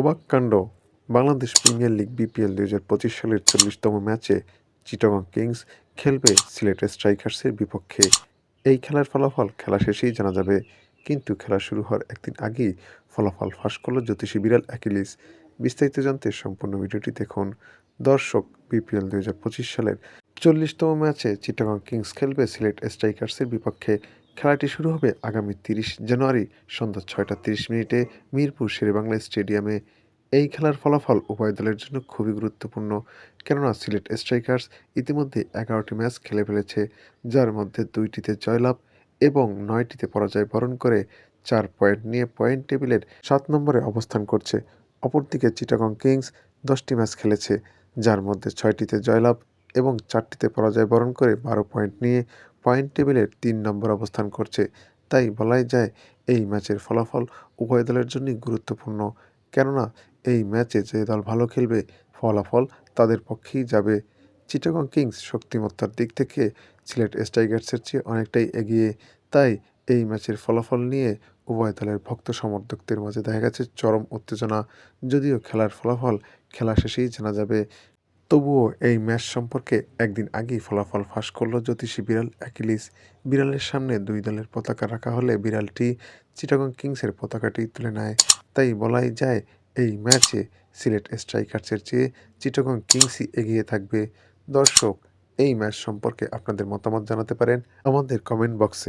অবাক কাণ্ড। Bangladesh premier league BPL দুই হাজার পঁচিশ সালের চল্লিশতম ম্যাচে চিটাগং কিংস খেলবে সিলেট স্ট্রাইকার্সের বিপক্ষে। এই খেলার ফলাফল খেলা শেষেই জানা যাবে, কিন্তু খেলা শুরু হওয়ার একদিন আগেই ফলাফল ফাঁস করল জ্যোতিষী বিড়াল অ্যাকিলিস। বিস্তারিত জানতে সম্পূর্ণ ভিডিওটি দেখুন। দর্শক, বিপিএল দুই হাজার পঁচিশ সালের চল্লিশতম ম্যাচে চিটাগং কিংস খেলবে সিলেট স্ট্রাইকার্সের বিপক্ষে। খেলাটি শুরু হবে আগামী তিরিশ জানুয়ারি সন্ধ্যা ছয়টা তিরিশ মিনিটে মিরপুর শেরেবাংলা স্টেডিয়ামে। এই খেলার ফলাফল উভয় দলের জন্য খুবই গুরুত্বপূর্ণ, কেননা সিলেট স্ট্রাইকার্স ইতিমধ্যে এগারোটি ম্যাচ খেলে ফেলেছে, যার মধ্যে দুইটিতে জয়লাভ এবং নয়টিতে পরাজয় বরণ করে চার পয়েন্ট নিয়ে পয়েন্ট টেবিলের সাত নম্বরে অবস্থান করছে। অপরদিকে চিটাগং কিংস দশটি ম্যাচ খেলেছে, যার মধ্যে ছয়টিতে জয়লাভ এবং চারটিতে পরাজয় বরণ করে বারো পয়েন্ট নিয়ে পয়েন্ট টেবিলের তিন নম্বর অবস্থান করছে। তাই বলাই যায়, এই ম্যাচের ফলাফল উভয় দলের জন্যই গুরুত্বপূর্ণ। কেননা, এই ম্যাচে যে দল ভালো খেলবে, ফলাফল তাদের পক্ষেই যাবে। চিটাগং কিংস শক্তিমত্তার দিক থেকে সিলেট স্ট্রাইকার্সের চেয়ে অনেকটাই এগিয়ে। তাই এই ম্যাচের ফলাফল নিয়ে উভয় দলের ভক্ত সমর্থকদের মাঝে দেখা গেছে চরম উত্তেজনা। যদিও খেলার ফলাফল খেলা শেষেই জানা যাবে তবুও এই ম্যাচ সম্পর্কে একদিন আগেই ফলাফল ফাঁস করল জ্যোতিষী বিড়াল অ্যাকিলিস। বিড়ালের সামনে দুই দলের পতাকা রাখা হলে বিড়ালটি চিটাগং কিংসের পতাকাটি তুলে নেয়। তাই বলাই যায়, এই ম্যাচে সিলেট স্ট্রাইকার্সের চেয়ে চিটাগং কিংসই এগিয়ে থাকবে। দর্শক, এই ম্যাচ সম্পর্কে আপনাদের মতামত জানাতে পারেন আমাদের কমেন্ট বক্সে।